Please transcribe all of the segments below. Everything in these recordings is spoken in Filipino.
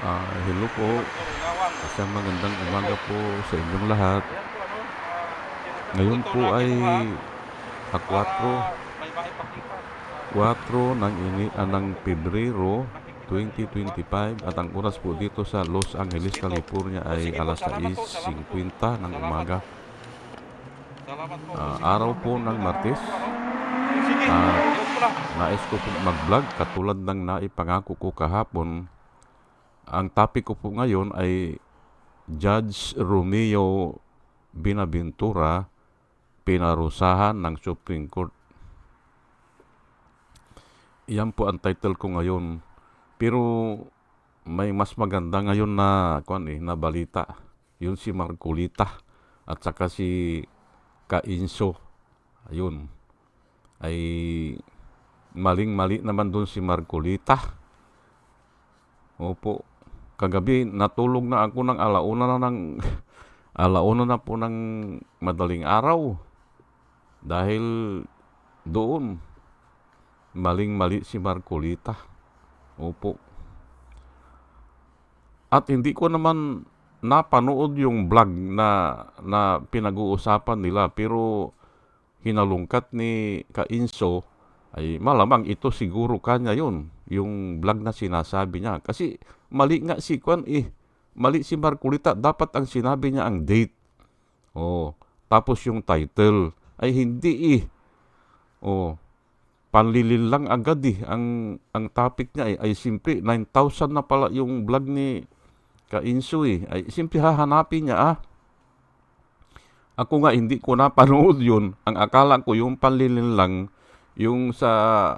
Ah, hello po. Isang magandang umaga po sa inyong lahat. Ngayon po ay 4, 4 ng, ini, ah, ng Pebrero 2025 at ang oras po dito sa Los Angeles, California ay alas 6.50 ng umaga. Ah, araw po ng Martes. Ah, nais ko po mag-vlog katulad ng naipangako ko kahapon. Ang topic ko po ngayon ay Judge Romeo Binaventura pinarusahan ng Supreme Court. Yan po ang title ko ngayon. Pero may mas maganda ngayon na kuan eh, na balita. Yun si Marcolita at saka si Kainso. Ayun. Ay maling-mali naman doon si Marcolita. Opo. Kagabi natulog na ako ng alauna na ng alauna na po ng madaling araw. Dahil doon maling-mali si Marcolita. Opo. At hindi ko naman napanood yung vlog na na pinag-uusapan nila pero hinalungkat ni Kainso ay malamang ito siguro kanya yun yung vlog na sinasabi niya kasi mali nga si Kwan eh mali si Marcolita. Dapat ang sinabi niya ang date. Oh tapos yung title. Ay hindi eh. Oh panlilin lang agad eh. Ang ang topic niya eh, ay simple 9,000 na pala yung vlog ni Kainso eh. Ay simple hahanapin niya ah. Ako nga hindi ko napanood yun. Ang akala ko yung panlilin lang, yung sa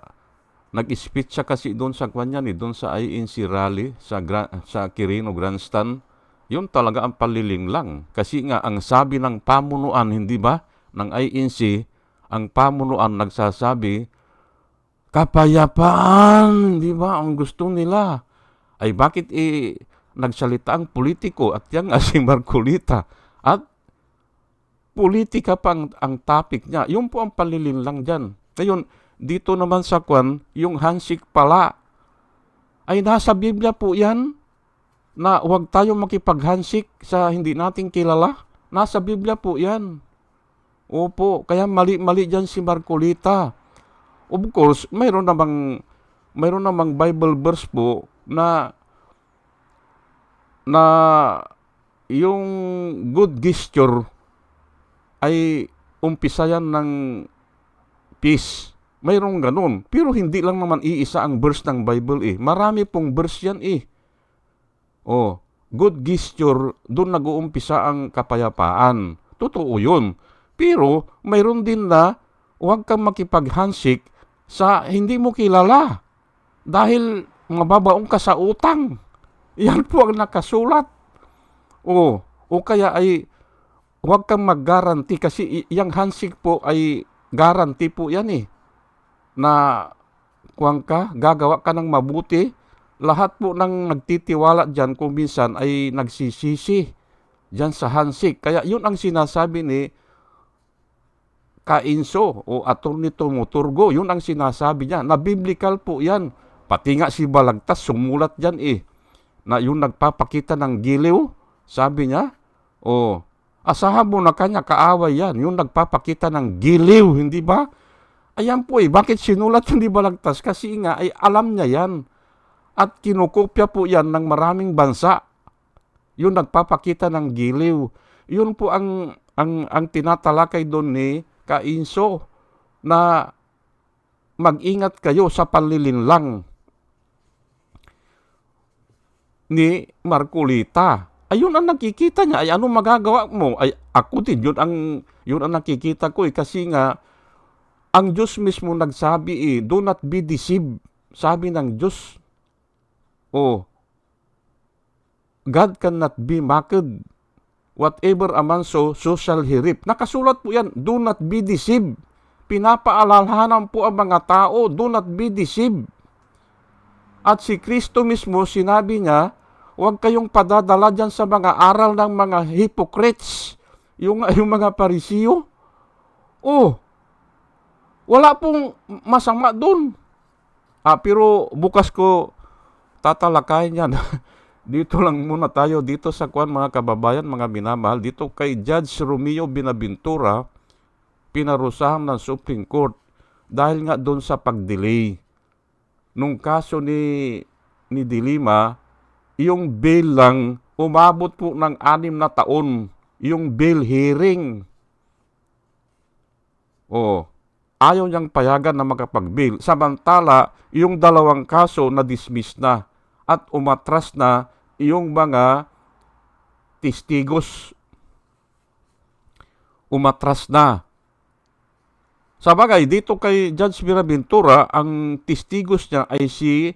nag-speech siya kasi doon sa kanya ni doon sa INC rally sa Gra- sa Quirino Grandstand. Yun talaga ang panliling lang. Kasi nga ang sabi ng pamunuan, hindi ba, ng INC, ang pamunuan nagsasabi, kapayapaan, di ba, ang gusto nila. Ay bakit eh, nagsalita ang politiko at yan nga si Marcolita. At politika pang ang topic niya. Yun po ang palilin lang dyan. Ngayon, dito naman sa kwan, yung handshake pala, ay nasa Biblia po yan, na huwag tayo makipag-handshake sa hindi nating kilala. Nasa Biblia po yan. Opo, kaya mali-mali dyan si Marcolita. Of course, mayroon namang, mayroon namang Bible verse po na na yung good gesture ay umpisa yan ng peace. Mayroong ganun. Pero hindi lang naman iisa ang verse ng Bible eh. Marami pong verse yan eh. Oh, good gesture, doon nag-uumpisa ang kapayapaan. Totoo yun. Pero mayroon din na huwag kang makipag-handshake sa hindi mo kilala. Dahil mababaong ka sa utang. Yan po ang nakasulat. O, o kaya ay huwag kang mag-guarantee kasi yung handshake po ay guarantee po yan eh. Na kuwang ka, gagawa ka ng mabuti. Lahat po ng nagtitiwala dyan kung minsan ay nagsisisi dyan sa handshake. Kaya yun ang sinasabi ni Kainso o Atty. Tumuturgo. Yun ang sinasabi niya. Na biblical po yan. Pati nga si Balagtas sumulat dyan eh. Na yung nagpapakita ng giliw, sabi niya, o Asahan mo na kanya kaaway yan, yung nagpapakita ng giliw, hindi ba? Ayan po eh, bakit sinulat yung di balagtas? Kasi nga ay alam niya yan. At kinukopya po yan ng maraming bansa. Yung nagpapakita ng giliw. Yun po ang, ang, ang tinatalakay doon ni Kainso na mag-ingat kayo sa panlilinlang ni Marcolita ayun ang nakikita niya, ay ano magagawa mo? Ay ako din, yun ang, yun ang nakikita ko eh, kasi nga, ang Diyos mismo nagsabi eh, do not be deceived. Sabi ng Diyos, oh, God cannot be mocked. Whatever a man so, so shall he reap. Nakasulat po yan, do not be deceived. Pinapaalalahanan po ang mga tao, do not be deceived. At si Kristo mismo, sinabi niya, Huwag kayong padadala dyan sa mga aral ng mga hypocrites, yung, yung mga parisiyo. Oh, wala pong masama doon. Ah, pero bukas ko tatalakayin yan. dito lang muna tayo dito sa kuan mga kababayan, mga minamahal, dito kay Judge Romeo Binaventura, pinarusahan ng Supreme Court dahil nga doon sa pag-delay. Nung kaso ni ni Dilima, yung bail lang umabot po ng anim na taon, yung bail hearing. Oh, ayaw niyang payagan na makapag-bail. Samantala, yung dalawang kaso na dismiss na at umatras na yung mga testigos. Umatras na. Sa bagay, dito kay Judge Miraventura, ang testigos niya ay si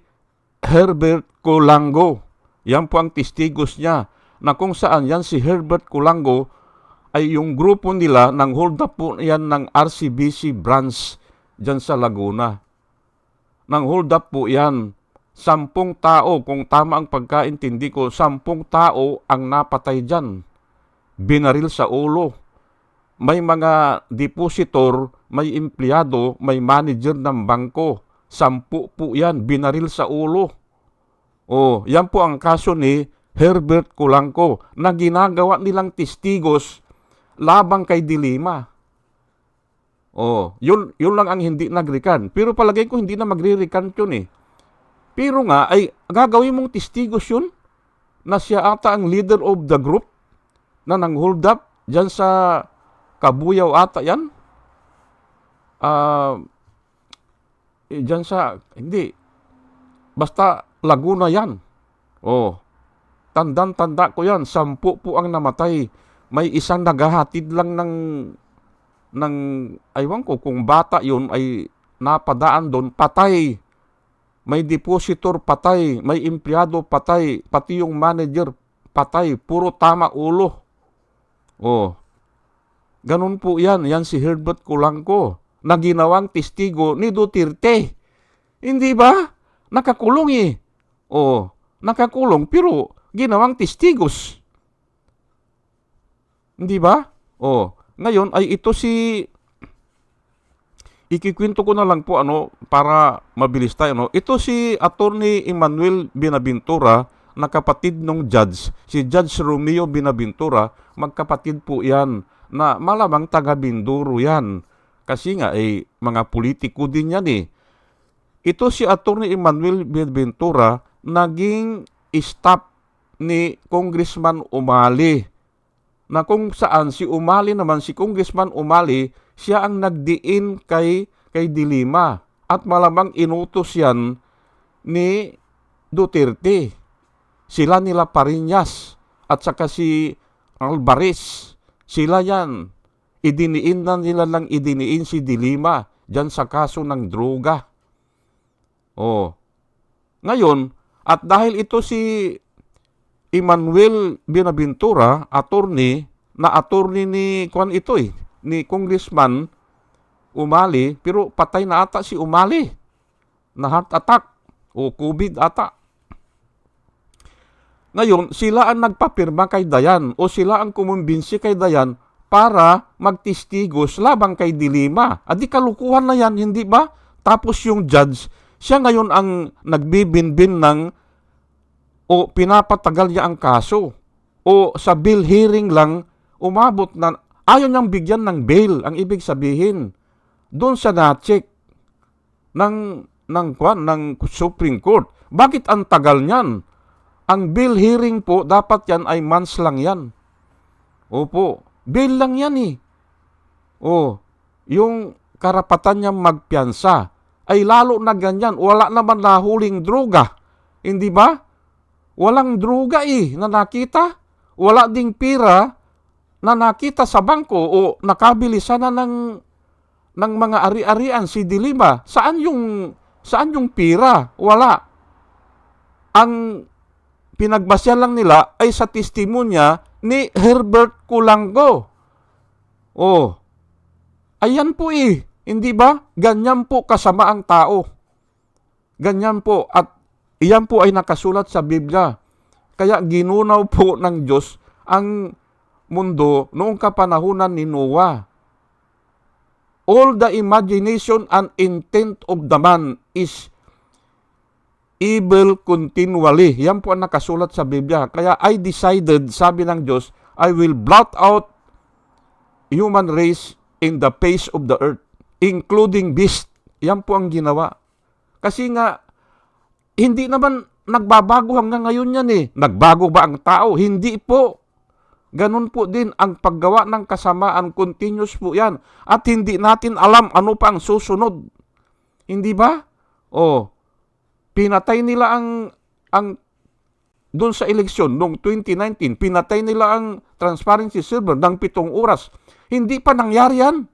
Herbert Colango. Yan po ang testigos niya na kung saan yan si Herbert Colango ay yung grupo nila ng hold up po yan ng RCBC branch dyan sa Laguna. Nang hold up po yan, sampung tao, kung tama ang pagkaintindi ko, sampung tao ang napatay dyan. Binaril sa ulo. May mga depositor, may empleyado, may manager ng bangko. Sampu po yan, binaril sa ulo. Oh, yan po ang kaso ni Herbert Kulangko na ginagawa nilang testigos labang kay Dilima. Oh, yun, yun lang ang hindi nagrekan. Pero palagay ko hindi na magre-recant yun eh. Pero nga, ay gagawin mong testigos yun na siya ata ang leader of the group na nang hold up dyan sa Kabuyaw ata yan. Ah, eh, dyan sa, hindi, basta Laguna yan. Oh, tandang-tanda ko yan, sampu po ang namatay. May isang naghahatid lang ng ng aywan ko kung bata yun ay napadaan doon, patay. May depositor patay, may empleyado patay, pati yung manager patay, puro tama ulo. Oh. Ganun po yan, yan si Herbert Kulangko na ginawang testigo ni Duterte. Hindi ba? Nakakulong eh. Oh, nakakulong pero ginawang testigos. Hindi ba? Oh, ngayon ay ito si Ikikwento ko na lang po ano para mabilis tayo no. Ito si Attorney Emmanuel Binaventura na kapatid ng judge, si Judge Romeo Binaventura, magkapatid po 'yan na malamang taga Binduro 'yan. Kasi nga eh mga politiko din 'yan eh. Ito si Attorney Emmanuel Binaventura naging staff ni Congressman Umali na kung saan si Umali naman, si Congressman Umali, siya ang nagdiin kay, kay Dilima at malamang inutos yan ni Duterte. Sila nila Parinyas at saka si Alvarez. Sila yan. Idiniin na nila lang idiniin si Dilima dyan sa kaso ng droga. Oh. Ngayon, at dahil ito si Emmanuel Binaventura, attorney, na attorney ni Kwan ito eh, ni Congressman Umali, pero patay na ata si Umali na heart attack o COVID ata. Ngayon, sila ang nagpapirma kay Dayan o sila ang kumumbinsi kay Dayan para magtistigos labang kay Dilima. Adi kalukuhan na yan, hindi ba? Tapos yung judge, siya ngayon ang nagbibinbin ng o pinapatagal niya ang kaso o sa bill hearing lang umabot na ayaw niyang bigyan ng bail ang ibig sabihin. Doon sa na-check ng ng kwan ng Supreme Court. Bakit ang tagal niyan? Ang bill hearing po dapat yan ay months lang yan. Opo bail lang yan eh. Oh yung karapatan niya magpiyansa ay lalo na ganyan. Wala naman nahuling droga. Hindi ba Walang droga eh na nakita. Wala ding pira na nakita sa bangko o nakabili sana ng ng mga ari-arian si Dilima. Saan yung saan yung pira? Wala. Ang pinagbasya lang nila ay sa testimonya ni Herbert Kulango. Oh. Ayan po eh. Hindi ba? Ganyan po kasama ang tao. Ganyan po. At Iyan po ay nakasulat sa Biblia. Kaya ginunaw po ng Diyos ang mundo noong kapanahunan ni Noah. All the imagination and intent of the man is evil continually. Yan po ang nakasulat sa Biblia. Kaya I decided, sabi ng Diyos, I will blot out human race in the face of the earth, including beast. Yan po ang ginawa. Kasi nga, hindi naman nagbabago hanggang ngayon yan eh. Nagbago ba ang tao? Hindi po. Ganun po din ang paggawa ng kasamaan, continuous po yan. At hindi natin alam ano pa ang susunod. Hindi ba? O, pinatay nila ang, ang doon sa eleksyon noong 2019, pinatay nila ang transparency server ng pitong oras. Hindi pa nangyari yan.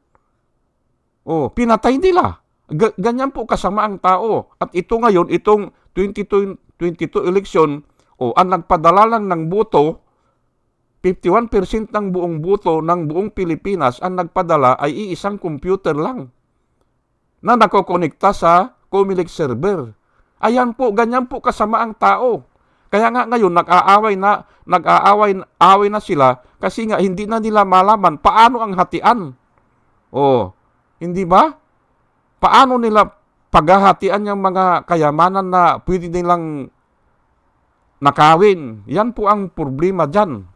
O, pinatay nila. G- ganyan po kasama ang tao. At ito ngayon, itong 2022 election, o, ang nagpadala lang ng boto, 51% ng buong boto ng buong Pilipinas ang nagpadala ay iisang computer lang na nakokonekta sa Comelec server. Ayan po, ganyan po kasama ang tao. Kaya nga ngayon nag-aaway na nag-aaway away na sila kasi nga hindi na nila malaman paano ang hatian. Oh, hindi ba? Paano nila paghahatian yung mga kayamanan na pwede nilang nakawin? Yan po ang problema diyan.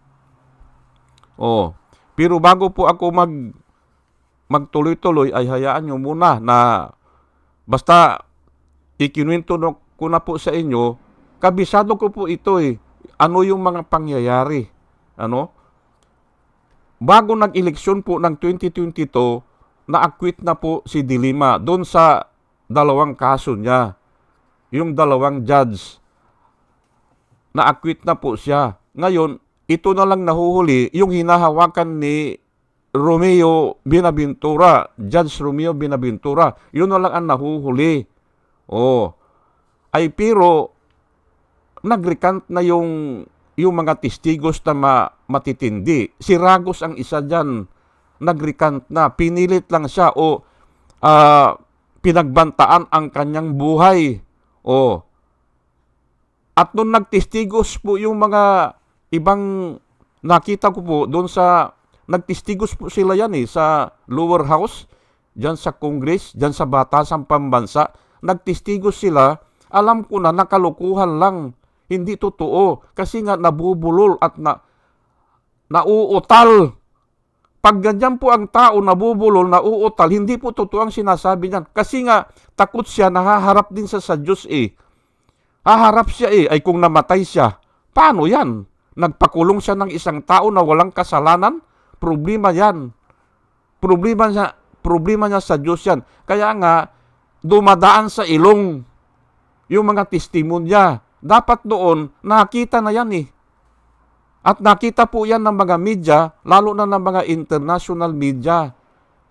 Oh, pero bago po ako mag magtuloy-tuloy ay hayaan nyo muna na basta ikinuwento ko na po sa inyo, kabisado ko po ito eh. Ano yung mga pangyayari? Ano? Bago nag-eleksyon po ng 2022, na-acquit na po si Dilima doon sa dalawang kaso niya. Yung dalawang judge, na-acquit na po siya. Ngayon, ito na lang nahuhuli yung hinahawakan ni Romeo Binaventura, Judge Romeo Binaventura. Yun na lang ang nahuhuli. Oh. Ay pero nagrecant na yung yung mga testigos na ma, matitindi. Si Ragos ang isa diyan. Nagrecant na, pinilit lang siya o uh, pinagbantaan ang kanyang buhay. Oh. At nung nagtestigos po yung mga ibang nakita ko po doon sa nagtestigos po sila yan eh sa lower house, diyan sa Congress, diyan sa Batasang Pambansa, nagtestigos sila, alam ko na nakalukuhan lang, hindi totoo kasi nga nabubulol at na nauutal. Pag ganyan po ang tao nabubulol, nauutal, hindi po totoo ang sinasabi niyan. Kasi nga takot siya, nahaharap din sa sa Diyos eh. Haharap siya eh, ay kung namatay siya, paano yan? Nagpakulong siya ng isang tao na walang kasalanan? Problema yan. Problema niya, problema niya sa Diyos yan. Kaya nga, dumadaan sa ilong yung mga testimonya. Dapat doon, nakita na yan eh. At nakita po yan ng mga media, lalo na ng mga international media,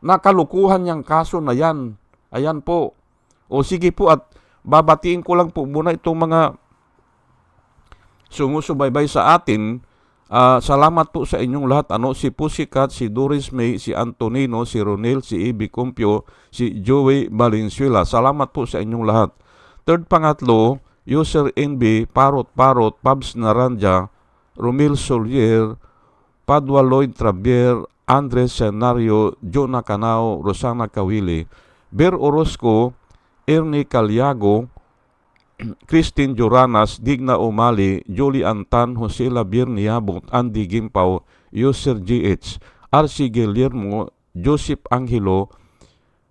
na kalukuhan yung kaso na yan. Ayan po. O sige po at babatiin ko lang po muna itong mga sumusubaybay sa atin. Uh, salamat po sa inyong lahat. Ano, si Pusikat, si Doris May, si Antonino, si Ronel, si Ibi Compio, si Joey Valenzuela. Salamat po sa inyong lahat. Third pangatlo, User NB, Parot Parot, Pabs Naranja, Romil Solier, Padua Lloyd Trabier, Andres Senario, Jonah Canao, Rosana Kawili, Ber Orozco, Ernie Calyago, Christine Joranas, Digna Umali, Julie Antan, Jose Labir Niabot, Andy Gimpaw, User GH, RC Guillermo, Joseph Angelo,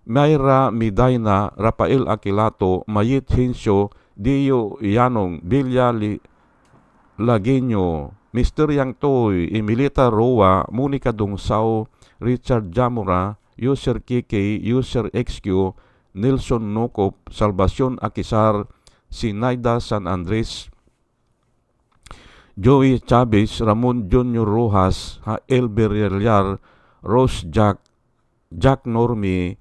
Mayra Midaina, Rafael Aquilato, Mayit Hinsyo, Dio Yanong, Bilya Lagenyo, Mr. Yang Toy, Emilita Roa, Monica Dungsaw, Richard Jamura, User KK, User XQ, Nelson Nokop, Salvacion Akisar, si Naida San Andres, Joey Chavez, Ramon Junior Rojas, El Berrellar, Rose Jack, Jack Normi,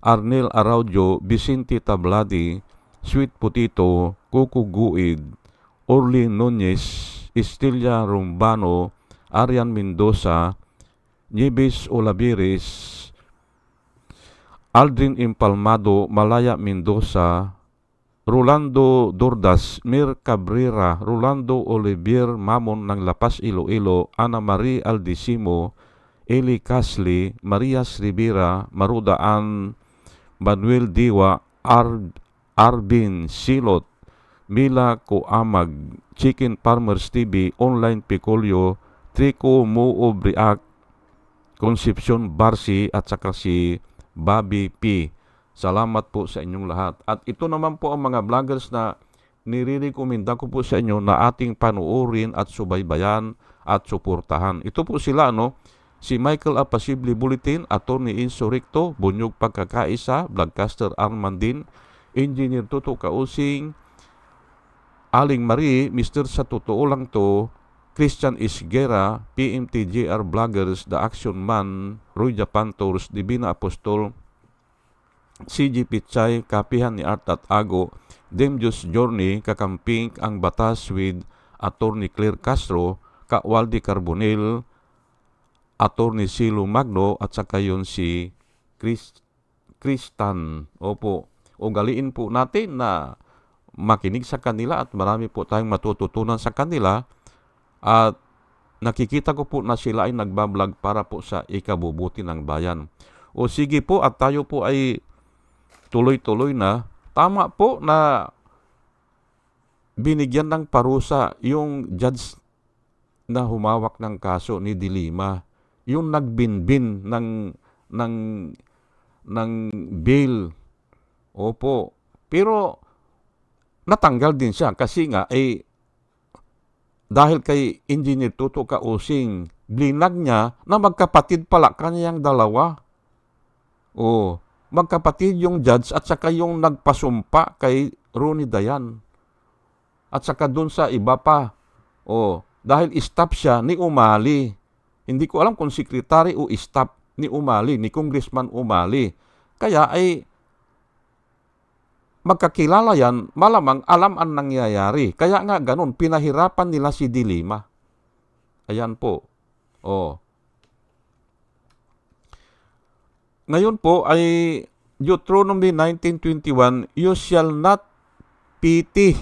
Arnel Araujo, Vicente Tabladi, Sweet Potito, Kuku Guid, Orly Nunez, Estilia Rumbano, Arian Mendoza, Nieves Olaviris, Aldrin Impalmado, Malaya Mendoza, Rolando Dordas, Mir Cabrera, Rolando Olivier Mamon ng Lapas Iloilo, Ana Marie Aldisimo, Eli Casli, Marias Rivera, Marudaan, Manuel Diwa, Ar Arbin Silot, Mila Ko Amag, Chicken Farmers TV, Online Picolio, Trico Moo Briak, Concepcion Barsi at saka si Bobby P. Salamat po sa inyong lahat. At ito naman po ang mga vloggers na nirirekomenda ko po sa inyo na ating panuorin at subaybayan at suportahan. Ito po sila, no? Si Michael Apasibli Bulletin, Attorney Inso Recto, Bunyog Pagkakaisa, Vlogcaster Armandin, Engineer Tuto Kausing, Aling Marie, Mr. Sa Totoo Lang To, Christian Isguera, PMTJR Vloggers, The Action Man, Roy Japan Tours, Divina Apostol, CG Pichay, Kapihan ni Art at Ago, Demjus Journey, Kakamping, Ang Batas with Attorney Claire Castro, Kawaldi Carbonel, Attorney Silo Magno, at saka yun si Chris, Kristan. Opo, ugaliin po natin na makinig sa kanila at marami po tayong matututunan sa kanila at nakikita ko po na sila ay nagbablog para po sa ikabubuti ng bayan. O sige po at tayo po ay tuloy-tuloy na. Tama po na binigyan ng parusa yung judge na humawak ng kaso ni Dilima. Yung nagbinbin ng ng ng bail. Opo. Pero natanggal din siya kasi nga eh dahil kay Engineer Tuto Kausing, blinag niya na magkapatid pala kaniyang dalawa. O, magkapatid yung judge at saka yung nagpasumpa kay Ronnie Dayan. At saka dun sa iba pa. O, dahil stop siya ni Umali. Hindi ko alam kung sekretary o staff ni Umali, ni Congressman Umali. Kaya ay magkakilala yan, malamang alam ang nangyayari. Kaya nga ganun, pinahirapan nila si Dilima. Ayan po. Oh. Ngayon po ay Deuteronomy 19.21, You shall not pity.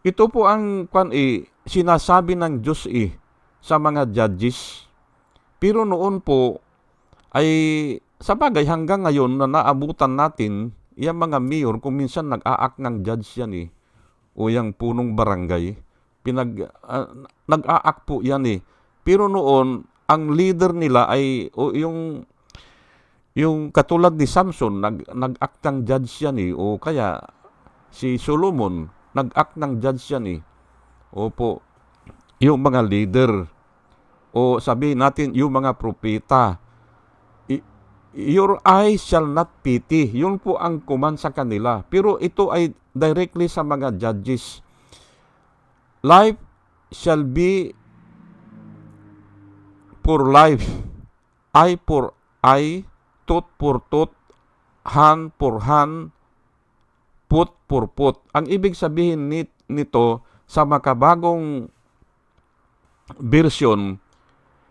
Ito po ang kwan, eh, sinasabi ng Diyos eh, sa mga judges. Pero noon po ay sa bagay hanggang ngayon na naabutan natin yung mga mayor, kung minsan nag-aak ng judge yan eh, o yung punong barangay, pinag, uh, nag-aak po yan eh. Pero noon, ang leader nila ay, o yung, yung katulad ni Samson, nag, nag-act ng judge yan eh, o kaya si Solomon, nag-act ng judge yan eh. Opo, yung mga leader, o sabi natin, yung mga propeta, Your eyes shall not pity. Yun po ang kuman sa kanila. Pero ito ay directly sa mga judges. Life shall be for life. Eye for eye. Tooth for tooth. Hand for hand. Foot for foot. Ang ibig sabihin nito sa makabagong version,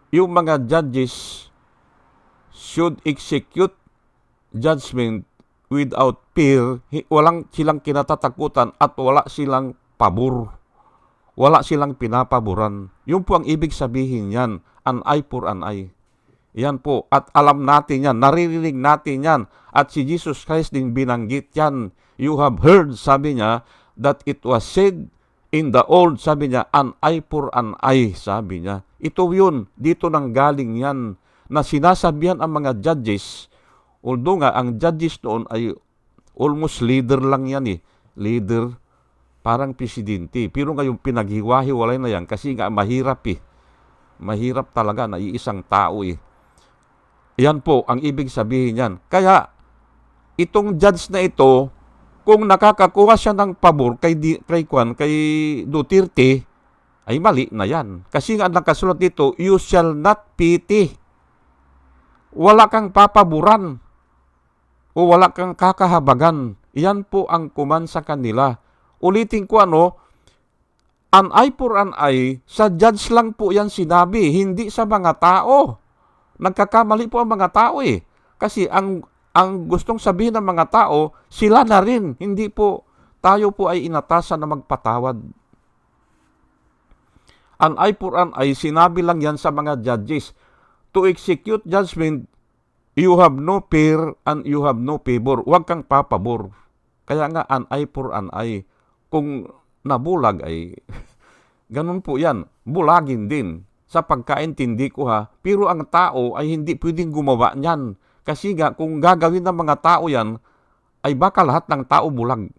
yung mga judges should execute judgment without fear, walang silang kinatatakutan at wala silang pabor. Wala silang pinapaboran. Yun po ang ibig sabihin yan, an eye for an eye. Yan po. At alam natin yan, naririnig natin yan. At si Jesus Christ din binanggit yan. You have heard, sabi niya, that it was said in the old, sabi niya, an eye for an eye, sabi niya. Ito yun, dito nang galing yan na sinasabihan ang mga judges, although nga ang judges noon ay almost leader lang yan eh, leader, parang presidente. Pero ngayon pinaghiwa-hiwalay na yan kasi nga mahirap eh. Mahirap talaga na iisang tao eh. Yan po ang ibig sabihin yan. Kaya itong judge na ito, kung nakakakuha siya ng pabor kay, kay, Kwan, kay Duterte, ay mali na yan. Kasi nga nakasulat dito, you shall not pity wala kang papaburan o wala kang kakahabagan. Yan po ang kuman sa kanila. Ulitin ko ano, an eye for an eye, sa judge lang po yan sinabi, hindi sa mga tao. Nagkakamali po ang mga tao eh. Kasi ang, ang gustong sabihin ng mga tao, sila na rin. Hindi po, tayo po ay inatasan na magpatawad. An eye for an eye, sinabi lang yan sa mga judges to execute judgment, you have no fear and you have no favor. Huwag kang papabor. Kaya nga, an eye for an eye. kung nabulag ay ganun po yan. Bulagin din sa pagkaintindi ko ha. Pero ang tao ay hindi pwedeng gumawa niyan. Kasi nga, kung gagawin ng mga tao yan, ay baka lahat ng tao bulag.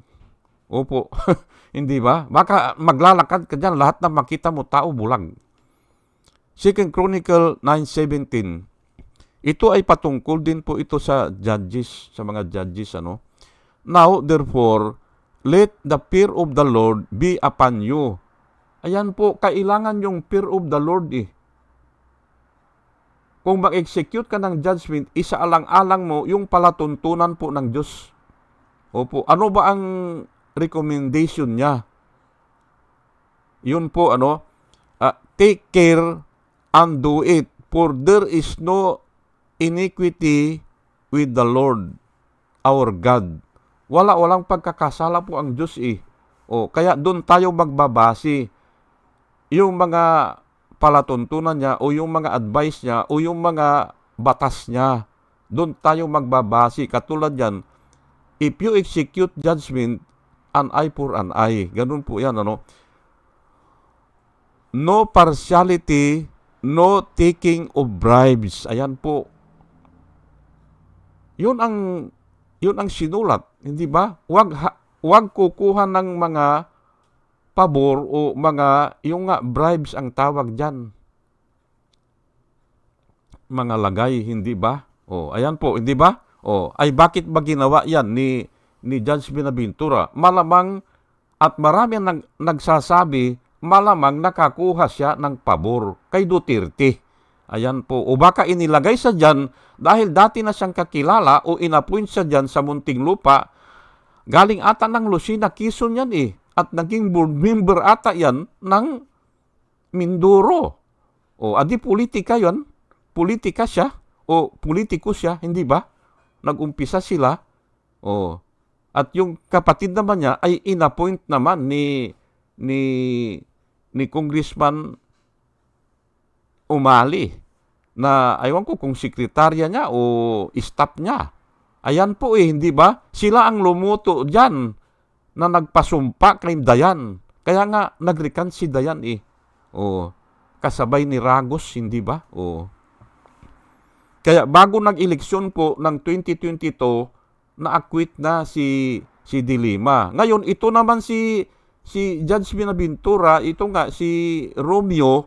Opo. hindi ba? Baka maglalakad ka dyan, lahat na makita mo tao bulag. Second Chronicle 9.17 Ito ay patungkol din po ito sa judges, sa mga judges, ano? Now, therefore, let the fear of the Lord be upon you. Ayan po, kailangan yung fear of the Lord eh. Kung mag-execute ka ng judgment, isaalang-alang mo yung palatuntunan po ng Diyos. Opo, ano ba ang recommendation niya? Yun po, ano, ah, take care and do it, for there is no iniquity with the Lord, our God. Wala, walang pagkakasala po ang Diyos eh. O, kaya doon tayo magbabase. Yung mga palatuntunan niya o yung mga advice niya o yung mga batas niya. Doon tayo magbabase. Katulad yan, if you execute judgment, an eye for an eye. Ganun po yan, ano? No partiality, no taking of bribes. Ayan po. Yun ang yun ang sinulat, hindi ba? Wag ha, wag kukuha ng mga pabor o mga yung nga bribes ang tawag diyan. Mga lagay, hindi ba? Oh, ayan po, hindi ba? Oh, ay bakit ba ginawa 'yan ni ni Judge Binaventura? Malamang at marami ang nag, nagsasabi malamang nakakuha siya ng pabor kay Duterte. Ayan po. O baka inilagay sa dyan dahil dati na siyang kakilala o inappoint siya dyan sa munting lupa. Galing ata ng Lucina, Quezon yan eh. At naging board member ata yan ng Mindoro. O adi politika yon Politika siya. O politiko siya, hindi ba? Nagumpisa sila. O at yung kapatid naman niya ay inappoint naman ni ni ni Congressman umali na aywan ko kung sekretarya niya o staff niya. Ayan po eh, hindi ba? Sila ang lumuto dyan na nagpasumpa kay Dayan. Kaya nga, nagrikan si Dayan eh. O, kasabay ni Ragos, hindi ba? O. Kaya bago nag-eleksyon po ng 2022, na-acquit na si si Dilima. Ngayon, ito naman si si Judge Binaventura, ito nga si Romeo,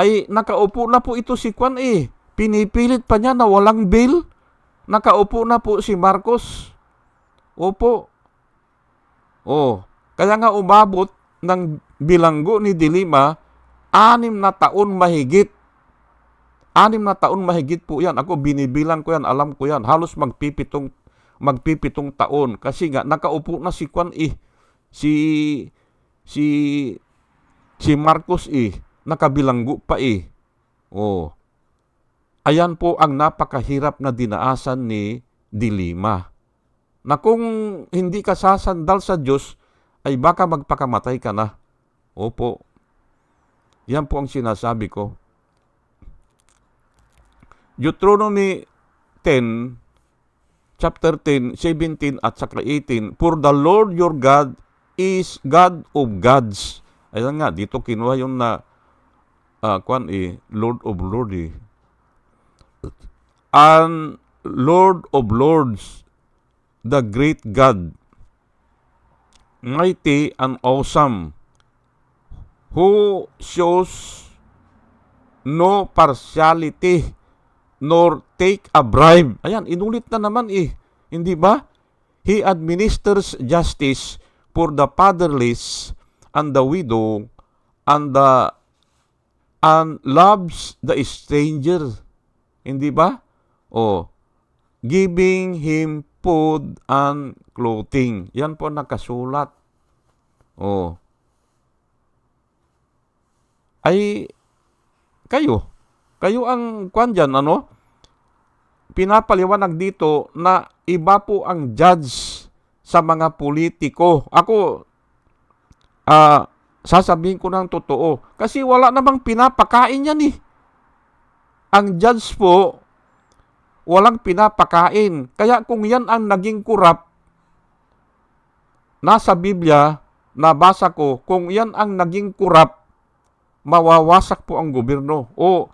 ay nakaupo na po ito si Kwan eh. Pinipilit pa niya na walang bail. Nakaupo na po si Marcos. Opo. Oh, kaya nga umabot ng bilanggo ni Dilima, anim na taon mahigit. Anim na taon mahigit po yan. Ako binibilang ko yan, alam ko yan. Halos magpipitong, magpipitong taon. Kasi nga, nakaupo na si Kwan eh. Si, si, si Marcos eh nakabilanggo pa eh. Oh. Ayan po ang napakahirap na dinaasan ni Dilima. Na kung hindi ka sasandal sa Diyos, ay baka magpakamatay ka na. Opo. Yan po ang sinasabi ko. Deuteronomy 10, chapter 10, 17 at saka 18, For the Lord your God is God of gods. Ayan nga, dito kinuha yung na uh, kwan eh, Lord of Lords eh. And Lord of Lords, the great God, mighty and awesome, who shows no partiality nor take a bribe. Ayan, inulit na naman eh. Hindi ba? He administers justice for the fatherless and the widow and the and loves the stranger. Hindi ba? O, giving him food and clothing. Yan po nakasulat. O, ay, kayo, kayo ang kwan dyan, ano? Pinapaliwanag dito na iba po ang judge sa mga politiko. Ako, uh, sasabihin ko ng totoo. Kasi wala namang pinapakain yan eh. Ang judge po, walang pinapakain. Kaya kung yan ang naging kurap, nasa Biblia, nabasa ko, kung yan ang naging kurap, mawawasak po ang gobyerno o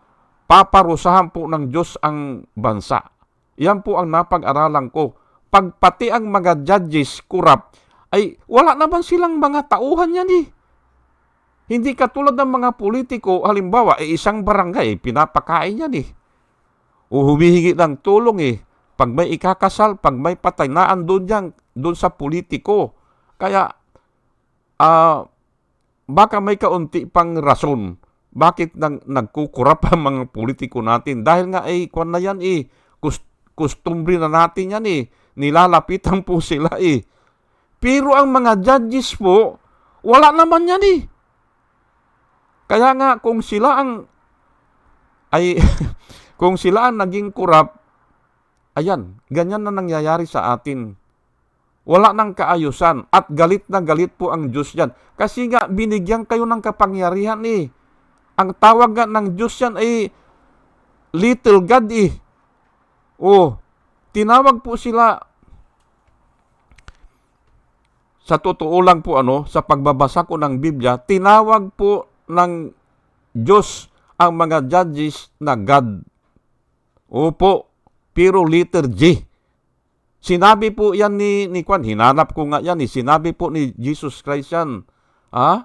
paparusahan po ng Diyos ang bansa. Yan po ang napag-aralan ko. Pag pati ang mga judges kurap, ay wala naman silang mga tauhan yan eh. Hindi katulad ng mga politiko, halimbawa, eh, isang barangay, pinapakain yan eh. O humihingi ng tulong eh. Pag may ikakasal, pag may patay, naandun yan, doon sa politiko. Kaya, ah, baka may kaunti pang rason bakit nang, nagkukurap ang mga politiko natin. Dahil nga eh, kwan na yan eh, kust, customary na natin yan eh. Nilalapitan po sila eh. Pero ang mga judges po, wala naman yan eh. Kaya nga kung sila ang ay kung sila ang naging kurap, ayan, ganyan na nangyayari sa atin. Wala nang kaayusan at galit na galit po ang Diyos yan. Kasi nga binigyan kayo ng kapangyarihan eh. Ang tawag nga ng Diyos yan ay little God eh. Oh, tinawag po sila sa totoo lang po ano, sa pagbabasa ko ng Biblia, tinawag po ng Diyos ang mga judges na God. Opo, pero letter G. Sinabi po yan ni, ni Kwan, hinanap ko nga yan, eh. sinabi po ni Jesus Christ yan. Ha?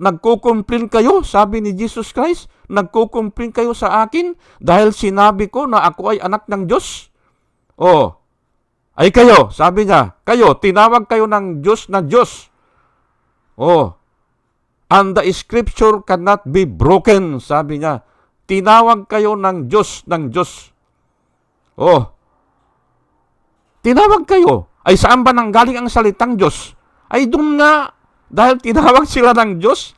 Nagkukumplin kayo, sabi ni Jesus Christ, nagkukumplin kayo sa akin dahil sinabi ko na ako ay anak ng Diyos. Oh, ay kayo, sabi niya, kayo, tinawag kayo ng Diyos na Diyos. Oh, and the scripture cannot be broken, sabi niya. Tinawag kayo ng Diyos ng Diyos. Oh, tinawag kayo. Ay saan ba nanggaling ang salitang Diyos? Ay doon nga, dahil tinawag sila ng Diyos.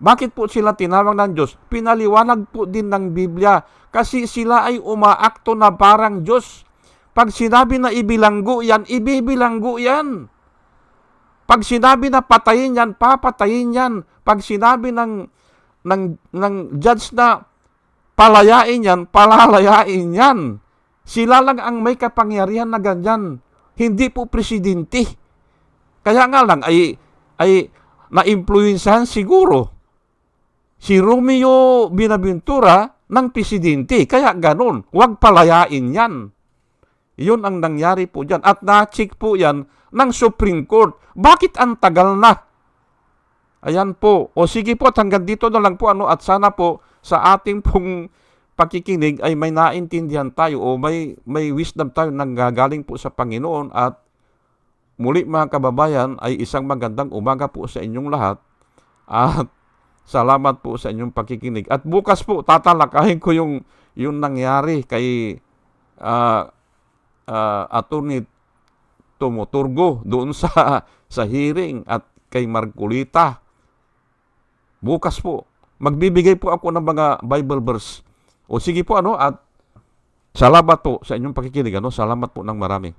Bakit po sila tinawag ng Diyos? Pinaliwanag po din ng Biblia kasi sila ay umaakto na parang Diyos. Pag sinabi na ibilanggo yan, ibibilanggo yan. Pag sinabi na patayin yan, papatayin yan. Pag sinabi ng, ng, ng judge na palayain yan, palalayain yan. Sila lang ang may kapangyarihan na ganyan. Hindi po presidente. Kaya nga lang ay, ay na-influensahan siguro si Romeo Binaventura ng presidente. Kaya ganun, huwag palayain yan. Yun ang nangyari po dyan. At na-check po yan ng Supreme Court. Bakit ang tagal na? Ayan po. O sige po, at hanggang dito na lang po. Ano, at sana po sa ating pong pakikinig ay may naintindihan tayo o may, may wisdom tayo nang gagaling po sa Panginoon. At muli mga kababayan ay isang magandang umaga po sa inyong lahat. At salamat po sa inyong pakikinig. At bukas po tatalakayin ko yung, yung nangyari kay ah, uh, attorney tumuturgo doon sa sa hearing at kay Marcolita. Bukas po, magbibigay po ako ng mga Bible verse. O sige po ano at salamat po sa inyong pakikinig ano. Salamat po ng marami.